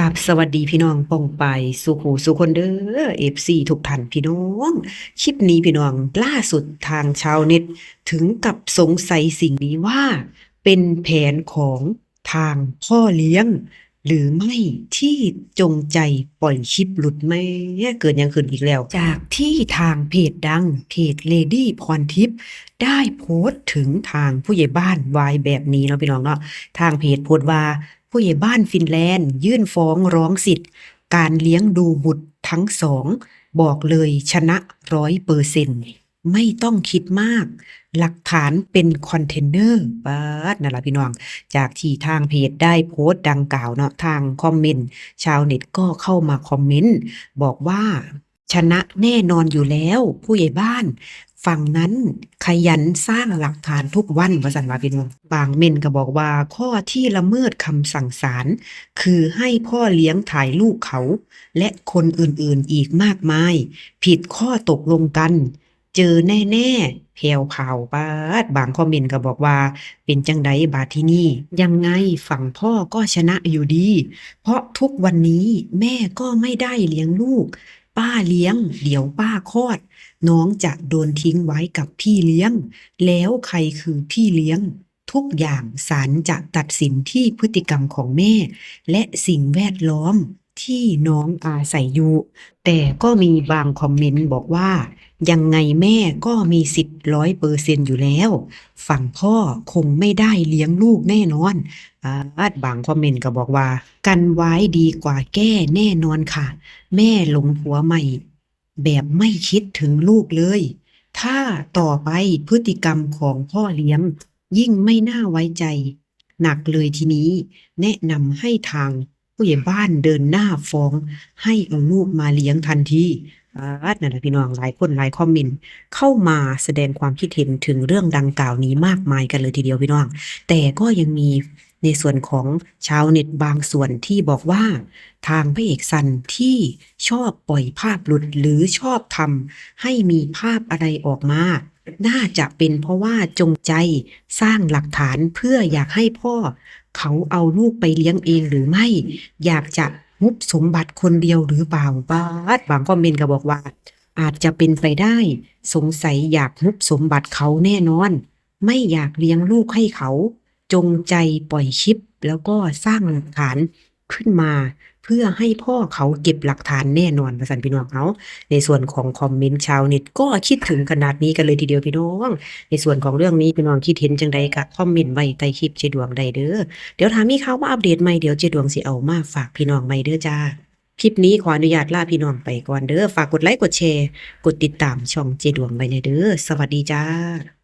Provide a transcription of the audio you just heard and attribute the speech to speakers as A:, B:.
A: กับสวัสดีพี่น้องปองไปสุขูสุคนเด้อเอฟซีทุกท่านพี่น้องคลิปนี้พี่น้องล่าสุดทางชาวเน็ตถึงกับสงสัยสิ่งนี้ว่า เป็นแผนของทางพ่อเลี้ยง หรือไม่ที่จงใจปล่อยคลิปหลุดไม่เกิดยังขึ้นอีกแล้ว จากที่ทางเพจดังเพจเลดี้พรทิพย์ได้โพสต์ถึงทางผู้ใหญ่บ้านวายแบบนี้เนาะพี่น้องเนาะทางเพจโพสต์ว่า ผู้ใหญ่บ้านฟินแลนด์ ยื่นฟ้องร้องสิทธิ์ การเลี้ยงดูบุตรทั้งสอง บอกเลยชนะร้อยเปอร์เซ็นต์ไม่ต้องคิดมาก หลักฐานเป็นคอนเทนเนอร์ปาดนั่ะพี่น้อง จากที่ทางเพจได้โพสต์ดังกล่าวเนาะทางคอมเมนต์ ชาวเน็ตก็เข้ามาคอมเมนต์ บอกว่า ชนะแน่นอนอยู่แล้ว ผู้ใหญ่บ้าน ฝั่งนั้นขยันสร้างหลักฐานทุกวันว่าสันวาพี่น้องบางเม่นก็บอกว่าข้อที่ละเมิดคำสั่งศาลคือให้พ่อเลี้ยงถ่ายลูกเขา และคนอื่นๆอีกมากมาย ผิดข้อตกลงกัน เจอแน่ๆแผ่วเผาปาดบางคอมเมนต์ก็บอกว่า เป็นจังไดบาดที่นี่ ยังไงฝั่งพ่อก็ชนะอยู่ดี เพราะทุกวันนี้แม่ก็ไม่ได้เลี้ยงลูก ป้าเลี้ยง เดี๋ยวป้าคลอด น้องจะโดนทิ้งไว้กับพี่เลี้ยง แล้วใครคือพี่เลี้ยง ทุกอย่างศาลจะตัดสินที่พฤติกรรมของแม่ และสิ่งแวดล้อม ที่น้องอาศัยอยู่ แต่ก็มีบางคอมเมนต์บอกว่า ยังไงแม่ก็มีสิทธิ์ร้อยเปอร์เซนอยู่แล้ว ฝั่งพ่อคงไม่ได้เลี้ยงลูกแน่นอนอาบางคอมเมนต์ก็บอกว่า กันไว้ดีกว่าแก้แน่นอนค่ะ แม่หลงผัวใหม่ แบบไม่คิดถึงลูกเลย ถ้าต่อไปพฤติกรรมของพ่อเลี้ยง ยิ่งไม่น่าไว้ใจ หนักเลยทีนี้ แนะนำให้ทาง ผู้ใหญ่บ้านเดินหน้าฟ้องให้เอาลูกมาเลี้ยงทันทีอาดนั่นแหละพี่น้องหลายคนหลายคอมเมนต์เข้ามาแสดงความคิดเห็นถึงเรื่องดังกล่าวนี้มากมายกันเลยทีเดียวพี่น้อง แต่ก็ยังมีในส่วนของชาวเน็ตบางส่วนที่บอกว่า ทางพระเอกซันที่ชอบปล่อยภาพหลุดหรือชอบทำให้มีภาพอะไรออกมา น่าจะเป็นเพราะว่าจงใจสร้างหลักฐานเพื่ออยากให้พ่อ เขาเอาลูกไปเลี้ยงเองหรือไม่ อยากจะมุบสมบัติคนเดียวหรือเปล่าบาดบางคอมเมนต์ก็บอกว่า อาจจะเป็นไปได้ สงสัยอยากมุบสมบัติเขาแน่นอน ไม่อยากเลี้ยงลูกให้เขา จงใจปล่อยคลิป แล้วก็สร้างหลักฐาน ขึ้นมาเพื่อให้พ่อเขาเก็บหลักฐานแน่นอนประสันพี่น้องเขาในส่วนของคอมเมนต์ชาวเน็ตก็คิดถึงขนาดนี้กันเลยทีเดียวพี่น้อง ในส่วนของเรื่องนี้พี่น้องคิดเห็นจังใดก็คอมเมนต์ไว้ใต้คลิปเจดวงใดเด้อเดี๋ยวถามมีเขาวมาอัปเดตใหม่เดี๋ยวเจดวงสิเอามาฝากพี่น้องใหม่เด้อจ้าคลิปนี้ขออนุญาตลาพี่น้องไปก่อนเด้อฝากกดไลค์กดแชร์ กดติดตามช่องเจดวงไว้เลยเด้อสวัสดีจ้า